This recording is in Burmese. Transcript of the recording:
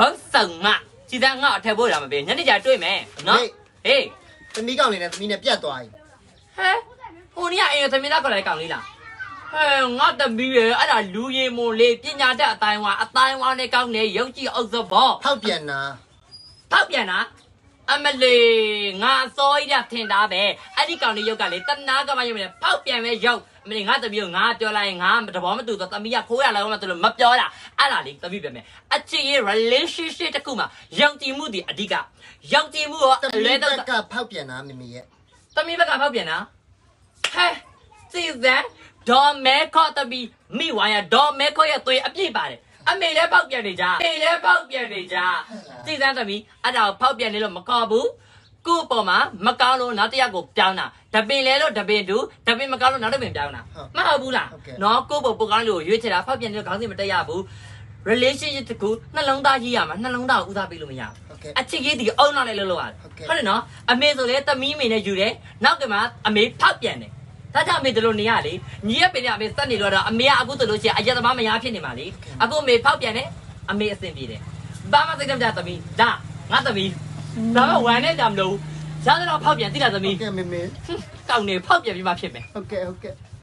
ဘုတ်စုံမစီသားငါအထက်ဖို့ရမှာပဲညနေကျတွေ့မယ်နော်ဟေးသမီးကောင်လေးနဲ့သမီးနဲ့ပြတ်သွားပြီဟဲဟိုနေ့ကအိမ်သမီးသားကလည်းကောင်းလေးလားဟဲငါတမီးရအဲ့ဒါလူရင်မွန်လေးပညာတတ်အတိုင်းဝါအတိုင်းဝါနဲ့ကောင်းနေရုပ်ကြည့်အောင်စဘောဖောက်ပြန်တာဖောက်ပြန်တာအမလေးငါစောရထင်တာပဲအဲ့ဒီကောင်လေးရုပ်ကလေတနာကမှရုပ်နဲ့ဖောက်ပြန်ပဲရုပ် အမလေးငါတမီးကိုငါပြောလိုက်ရင်ငါတဘောမတူတော့တမီးကခိုးရလောက်မှသူလို့မပြောတာအဲ့ဒါလေးတမီးပြန်မယ်အချစ်ရဲ့ relationship တစ်ခုမှာယုံကြည်မှုဒီအဓိကယုံကြည်မှုရောသမီးအလွဲဘတော့က်ကဖောက်ပြန်တာမမေရဲ့တမီးဘက်ကဖောက်ပြန်တာဟဲစီဇန်ဒေါ်မဲခေါ်တမီးမိဝိုင်းရဒေါ်မဲခေါ်ရသွေးအပြည့်ပါတယ်အမေလည်းဖောက်ပြန်နေကြအမေလည်းဖောက်ပြန်နေကြစီဇန်တမီးအဲ့ဒါကိုဖောက်ပြန်နေလို့မကောဘူး ကို့အပေါ်မှာမကောင်းလို့နောက်တစ်ယောက်ကိုပြောင်းတာတပင်လဲလို့တပင်တူတပင်မကောင်းလို့နောက်တစ်ပင်ပြောင်းတာမဟုတ်ဘူးလားနော်ကို့ပေါ်ပကောင်းလို့ရွေးချယ်တာဖောက်ပြန်နေလို့ခေါင်းစဉ်မတက်ရဘူး relationship တကူနှလုံးသားကြီးရမှာနှလုံးသားကိုဦးစားပေးလို့မရဘူးဟုတ်ကဲ့အချစ်ကြီးဒီအုံနောက်လိုက်လို့လို့ရတယ်ဟုတ်ကဲ့ဟုတ်တယ်နော်အမေဆိုလေသမီးမေနဲ့ယူတယ်နောက်ကမှအမေဖောက်ပြန်တယ်ဒါကြောင့်အမေတို့လိုနေရလေညီရပင်ရအမေစက်နေလို့တော့အမေကအခုတို့လို့ရှိရင်အရက်သမားမရဖြစ်နေမှာလေအခုအမေဖောက်ပြန်တယ်အမေအဆင်ပြေတယ်ဘာမှစိတ်တမကြသမီးဒါငါသမီး ဒါမှဝမ်းနဲ့ကြမလို့ရတဲ့တော့ဖောက်ပြန်တိလာသမီးဟုတ်ကဲ့မမေကောင်းနေဖောက်ပြန်ပြီးမှဖြစ်မယ်ဟုတ်ကဲ့ဟုတ်ကဲ့